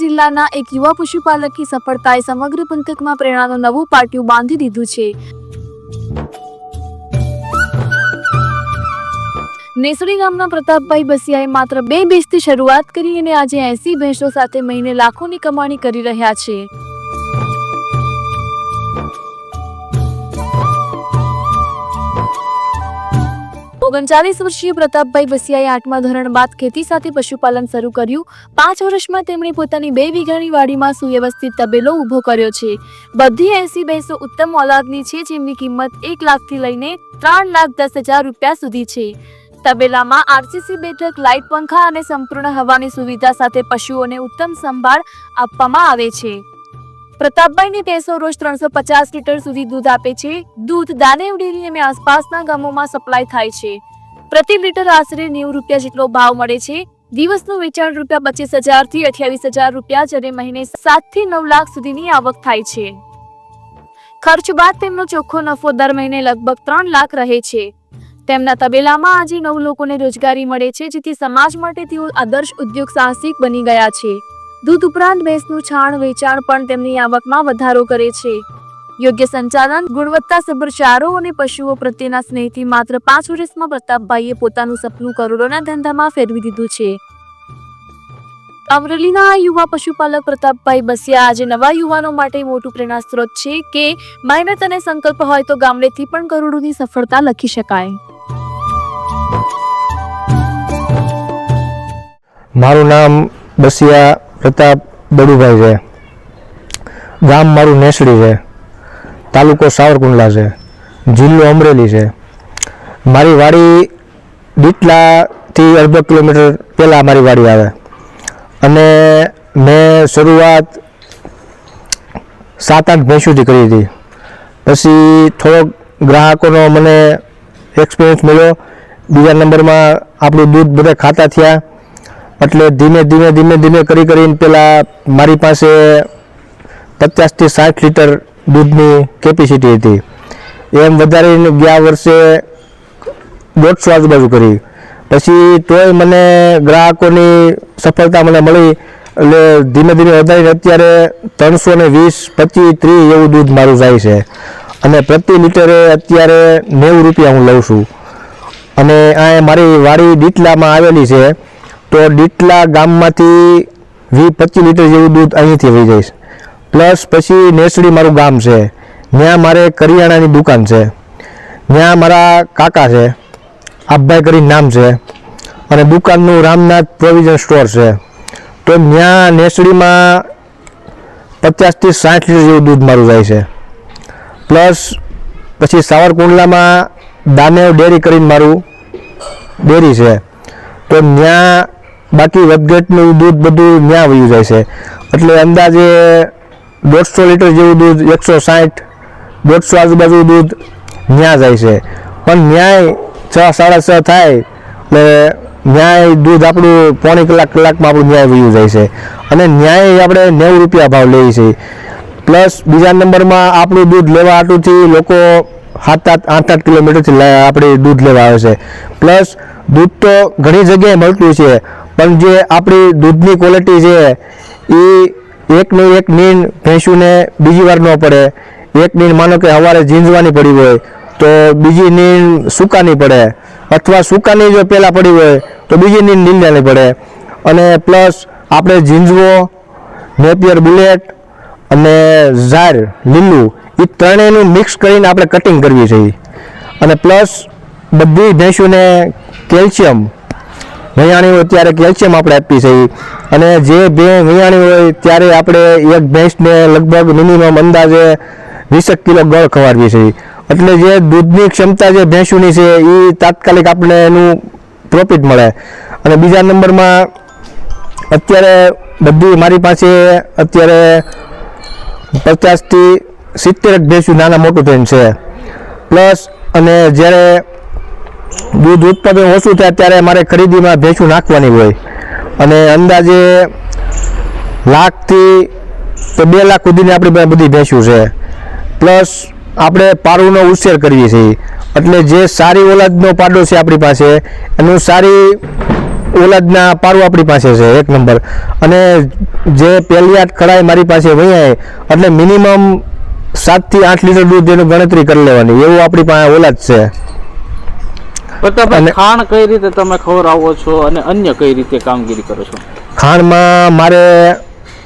જિલ્લાના એક યુવા પશુપાલકની સફળતાએ સમગ્ર પંથકમાં પ્રેરણાનું નવું પાટિયું બાંધી દીધું છે. નેસડી ગામના પ્રતાપભાઈ બસિયાએ માત્ર બે બેસથી શરૂઆત કરી અને આજે એસી ભેંસો સાથે મહિને લાખોની કમાણી કરી રહ્યા છે. ઓગણચાલીસ વર્ષીય પ્રતાપભાઈ વસિયાએ આઠમા ધોરણ બાદ ખેતી સાથે પશુપાલન શરૂ કર્યું. પાંચ વર્ષમાં તેમણે પોતાની બે વીઘાની વાડીમાં સુવ્યવસ્થિત તબેલો ઊભો કર્યો છે. બધી એસી ભેંસો ઉત્તમ ઓલાદની છે, જેમની કિંમત એક લાખથી લઈને ત્રણ લાખ દસ હજાર રૂપિયા સુધી છે. તબેલામાં આરસીસી બેઠક, લાઇટ પંખા અને સંપૂર્ણ હવાની સુવિધા સાથે પશુઓને ઉત્તમ સંભાળ આપવામાં આવે છે. પ્રતાપભાઈની તેસો રોજ ત્રણસો પચાસ લીટર સુધી દૂધ આપે છે. દૂધ દાનેવ અને આસપાસના ગામોમાં સપ્લાય થાય છે. પ્રતિ લીટર આશરે નેવું રૂપિયા જેટલો ભાવ મળે છે. દિવસનું વેચાણ રૂપિયા પચીસ હજારથી અઠ્યાવીસ હજાર રૂપિયા જ્યારે મહિને સાતથી નવ લાખ સુધીની આવક થાય છે. ખર્ચ બાદ તેમનો ચોખ્ખો નફો દર મહિને લગભગ ત્રણ લાખ રહે છે. તેમના તબેલામાં આજે નવ લોકોને રોજગારી મળે છે, જેથી સમાજ માટે તેઓ આદર્શ ઉદ્યોગ સાહસિક બની ગયા છે. દૂધ ઉપરાંત ભેંસનું છાણ વેચાણ પણ તેમની આવકમાં વધારો કરે છે. યોગ્ય સંચાલન ગુણવત્તાસભર ચારો અને પશુઓ પ્રત્યેના સ્નેહથી માત્ર પાંચ વર્ષમાં પ્રતાપભાઈએ પોતાનું સપનું કરોડોના ધંધામાં ફેરવી દીધું છે. અમરેલીના યુવા પશુપાલક પ્રતાપભાઈ બસિયા આજે નવા યુવાનો માટે મોટું પ્રેરણા સ્ત્રોત છે કે મહેનત અને સંકલ્પ હોય તો ગામડેથી પણ કરોડોની સફળતા લખી શકાય. મારું નામ બસિયા, પ્રતાપ બડુભાઈ છે. ગામ મારું નેસડી છે. તાલુકો સાવરકુંડલા છે. જિલ્લો અમરેલી છે. મારી વાડી દીટલાથી અડધો કિલોમીટર પહેલાં મારી વાડી આવે. અને મેં શરૂઆત સાત આઠ ભેંસુથી કરી હતી. પછી થોડોક ગ્રાહકોનો મને એક્સપિરિયન્સ મળ્યો. બીજા નંબરમાં આપણું દૂધ બધા ખાતા થયા. એટલે ધીમે ધીમે ધીમે ધીમે કરી કરીને પેલા મારી પાસે પચાસથી સાઠ લીટર દૂધની કેપેસિટી હતી. એમ વધારીને ગયા વર્ષે દોઢસો આજુબાજુ કરી. પછી તોય મને ગ્રાહકોની સફળતા મને મળી એટલે ધીમે ધીમે વધારીને અત્યારે ત્રણસો ને વીસ, પચીસ, ત્રીસ એવું દૂધ મારું જાય છે. અને પ્રતિ લીટરે અત્યારે નેવું રૂપિયા હું લઉં છું. અને આ મારી વાડી ડીટલામાં આવેલી છે. તો ડીટલા ગામમાંથી વીસ પચીસ લીટર જેવું દૂધ અહીંથી વહી જઈશ પ્લસ પછી નેસડી મારું ગામ છે. ત્યાં મારે કરિયાણાની દુકાન છે. ત્યાં મારા કાકા છે. આભાઈ કરીને નામ છે. અને દુકાનનું રામનાથ પ્રોવિઝન સ્ટોર છે. તો ત્યાં નેસડીમાં પચાસથી સાઠ લીટર જેવું દૂધ મારું જાય છે. પ્લસ પછી સાવરકુંડલામાં દાનેવ ડેરી કરીને મારું ડેરી છે. તો ત્યાં બાકી વધઘટનું દૂધ બધું ત્યાં વયું જાય છે. એટલે અંદાજે દોઢસો લીટર જેવું દૂધ, એકસો સાઠ, દોઢસો આજુબાજુ દૂધ ત્યાં જાય છે. પણ ન્યાય છ, સાડા છ થાય, એટલે ન્યાય દૂધ આપણું પોણી કલાક કલાકમાં આપણું ન્યાય વયું જાય છે. અને ન્યાય આપણે નેવું રૂપિયા ભાવ લઈએ છીએ. પ્લસ બીજા નંબરમાં આપણું દૂધ લેવા હાટુથી લોકો સાત આઠ આઠ આઠ કિલોમીટરથી આપણે દૂધ લેવા આવે છે. પ્લસ દૂધ તો ઘણી જગ્યાએ મળતું છે પણ જે આપણી દૂધની ક્વોલિટી છે, એ એકને એક નીણ ભેંસુને બીજી વાર ન પડે. એક નીન માનો કે સવારે ઝીંઝવાની પડી હોય, તો બીજી નીંદ સૂકાની પડે. અથવા સૂકાની જો પહેલાં પડી હોય, તો બીજી નીંદ નીંદાની પડે. અને પ્લસ આપણે ઝીંઝવો, નેપિયર બુલેટ અને ઝાર લીલું એ ત્રણેયનું મિક્સ કરીને આપણે કટિંગ કરવી જોઈએ અને પ્લસ બધી ભેંસોને કેલ્શિયમ વૈયાણી હોય ત્યારે કેલ્શિયમ આપણે આપીએ છીએ. અને જે બે વૈયાણી હોય ત્યારે આપણે એક ભેંસને લગભગ મિનિમમ અંદાજે વીસેક કિલો ગળ ખવાડવી છે એટલે જે દૂધની ક્ષમતા જે ભેંસોની છે, એ તાત્કાલિક આપણે એનું પ્રોફિટ મળે. અને બીજા નંબરમાં અત્યારે બધી મારી પાસે અત્યારે પચાસથી સિત્તેર ભેંસું નાના મોટું થઈને છે. પ્લસ અને જ્યારે દૂધ ઉત્પાદન ઓછું થાય ત્યારે મારે ખરીદીમાં ભેંસું નાખવાની હોય. અને અંદાજે લાખથી તો બે લાખ સુધીની આપણી પાસે બધી ભેંસું છે. પ્લસ આપણે પારુનો ઉછેર કરીએ છીએ. એટલે જે સારી ઓલાદનો પાડો છે આપણી પાસે, એનું સારી ઓલાદના પારું આપણી પાસે છે, એક નંબર. અને જે પહેલી કઢાઈ મારી પાસે વૈયા એટલે મિનિમમ સાતથી આઠ લીટર દૂધ એનું ગણતરી કરી લેવાની. એવું આપણી પાસે ઓલાદ છે. અને- ખાણ કઈ રીતે તમે ખવડાવો છો અને અન્ય કઈ રીતે કામગીરી કરો છો? ખાણમાં મારે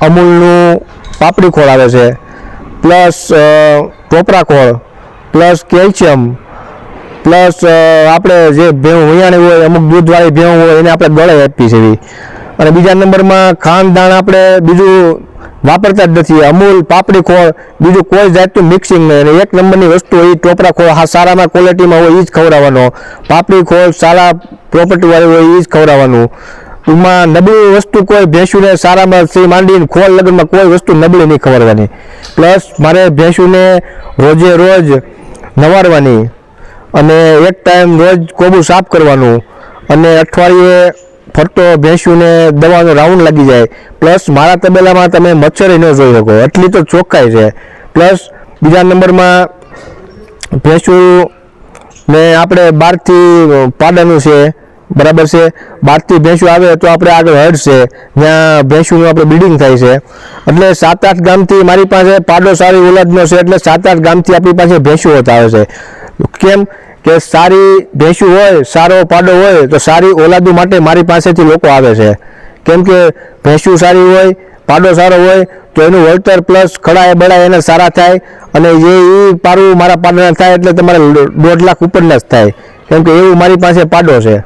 અમૂલનું પાપડી ખોળ આવે છે પ્લસ ટોપરા ખોળ પ્લસ કેલ્શિયમ પ્લસ આપણે જે ભેવું વૈયાણી હોય અમુક દૂધવાળી ભેવું હોય એને આપણે ગળે આપીએ છે એવી અને બીજા નંબરમાં ખાંડ આપણે બીજું વાપરતા જ નથી. અમૂલ, પાપડી ખોળ, બીજું કોઈ જાતનું મિક્સિંગ નહીં. અને એક નંબરની વસ્તુ એ ટોપરા ખોળ, હા, સારામાં ક્વોલિટીમાં હોય એ જ ખવડાવવાનો. પાપડી ખોળ, સારા પ્રોપર્ટીવાળી હોય એ જ ખવડાવવાનું. ટૂંકમાં નબળી વસ્તુ કોઈ ભેંસુને સારામાં સી માંડીને ખોળ લગ્નમાં કોઈ વસ્તુ નબળી નહીં ખવડાવવાની પ્લસ મારે ભેંસુને રોજે રોજ નવારવાની. અને એક ટાઈમ રોજ કોબું સાફ કરવાનું. અને અઠવાડિયે ફરતો ભેંસુને દવાનો રાઉન્ડ લાગી જાય. પ્લસ મારા તબેલામાં તમે મચ્છરે ન જોઈ શકો. એટલી તો ચોખ્ખાઈ છે. પ્લસ બીજા નંબરમાં ભેંસ્યું ને આપણે બહારથી પાડાનું છે. બરાબર છે? બહારથી ભેંસું આવે તો આપણે આગળ હડશે ત્યાં ભેંસુનું આપણે બ્રીડિંગ થાય છે. એટલે સાત આઠ ગામથી મારી પાસે પાડો સારી ઓલાદનો છે. એટલે સાત આઠ ગામથી આપણી પાસે ભેંસું હોતા આવે છે. કેમ? કે સારી ભેંસું હોય સારો પાડો હોય તો સારી ઓલાદુ માટે મારી પાસેથી લોકો આવે છે. કેમ કે ભેંસું સારી હોય પાડો સારો હોય તો એનું વળતર પ્લસ ખડાય બળાય એને સારા થાય અને જે એ પારું મારા પાડાના થાય એટલે તમારે દોઢ લાખ ઉપરના જ થાય. કેમ કે એવું મારી પાસે પાડો છે.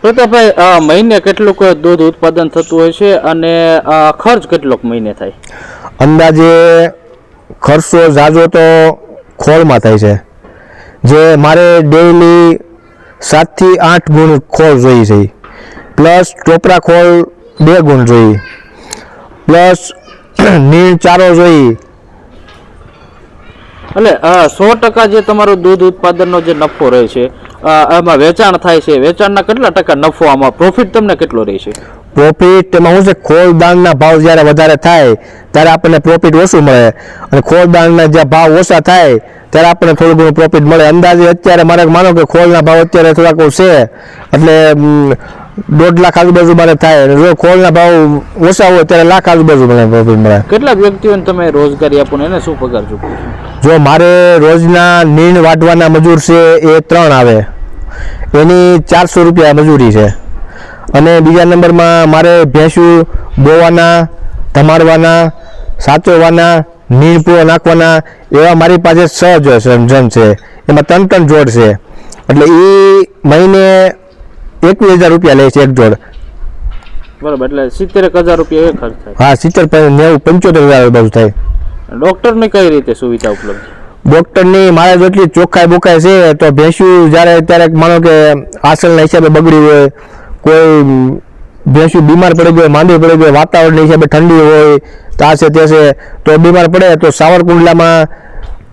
પ્રતાપભાઈ મહિને કેટલુંક દૂધ ઉત્પાદન થતું હોય છે અને ખર્ચ કેટલોક મહિને થાય? અંદાજે ખર્ચો ઝાઝો તો ખોળમાં થાય છે. જે મારે ડેઈલી સાતથી આઠ ગુણ ખોળ જોઈએ છે. પ્લસ ટોપરા ખોળ બે ગુણ જોઈએ. પ્લસ નીણ ચારો જોઈએ. એટલે સો ટકા જે તમારું દૂધ ઉત્પાદનનો જે નફો રહે છે આમાં એમાં વેચાણ થાય છે વેચાણના કેટલા ટકા નફો આમાં? પ્રોફિટ તમને કેટલો રહે છે? પ્રોફિટ એમાં શું છે ખોળ દાણના ભાવ જ્યારે વધારે થાય ત્યારે આપણને પ્રોફિટ ઓછું મળે. અને ખોળ દાણના જ્યાં ભાવ ઓછા થાય ત્યારે આપણને થોડું ઘણું પ્રોફિટ મળે. અંદાજે અત્યારે મારે માનો કે ખોળના ભાવ અત્યારે થોડાક છે એટલે દોઢ લાખ આજુબાજુ મારે થાય. જો ખોળના ભાવ ઓછા હોય ત્યારે લાખ આજુબાજુ મને પ્રોફિટ મળે. કેટલા વ્યક્તિઓને તમે રોજગારી આપો ને? એને શું પગાર ચૂકવો જો મારે રોજના નીણ વાટવાના મજૂર છે એ ત્રણ આવે. એની ચારસો રૂપિયા મજૂરી છે. અને બીજા નંબરમાં મારે ભેંસું બોવાના ધમાડવાના સાચવવાના નીણ પૂરો નાખવાના એવા મારી પાસે છ જણ છે. એમાં ત્રણ ત્રણ જોડ છે. એટલે એ મહિને એકવીસ હજાર રૂપિયા લે છે એક જોડ. બરાબર એટલે સિત્તેર હજાર રૂપિયા એ ખર્ચ થાય. હા સિત્તેર નેવું પંચોતેર હજાર બધું થાય. ડોક્ટરની કઈ રીતે સુવિધા ઉપલબ્ધ? ડૉક્ટરની મારે જેટલી ચોખ્ખાઈ બોખાઈ છે તો ભેંસ્યું જ્યારે ત્યારે માનો કે આસલના હિસાબે બગડી હોય કોઈ ભેંસું બીમાર પડી ગયો માંદી પડી ગયો વાતાવરણ હિસાબે ઠંડી હોય આ છે, તે છે, તો બીમાર પડે તો સાવરકુંડલામાં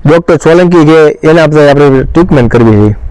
ડૉક્ટર સોલંકી છે, એના આપણે આપણે ટ્રીટમેન્ટ કરવી છે.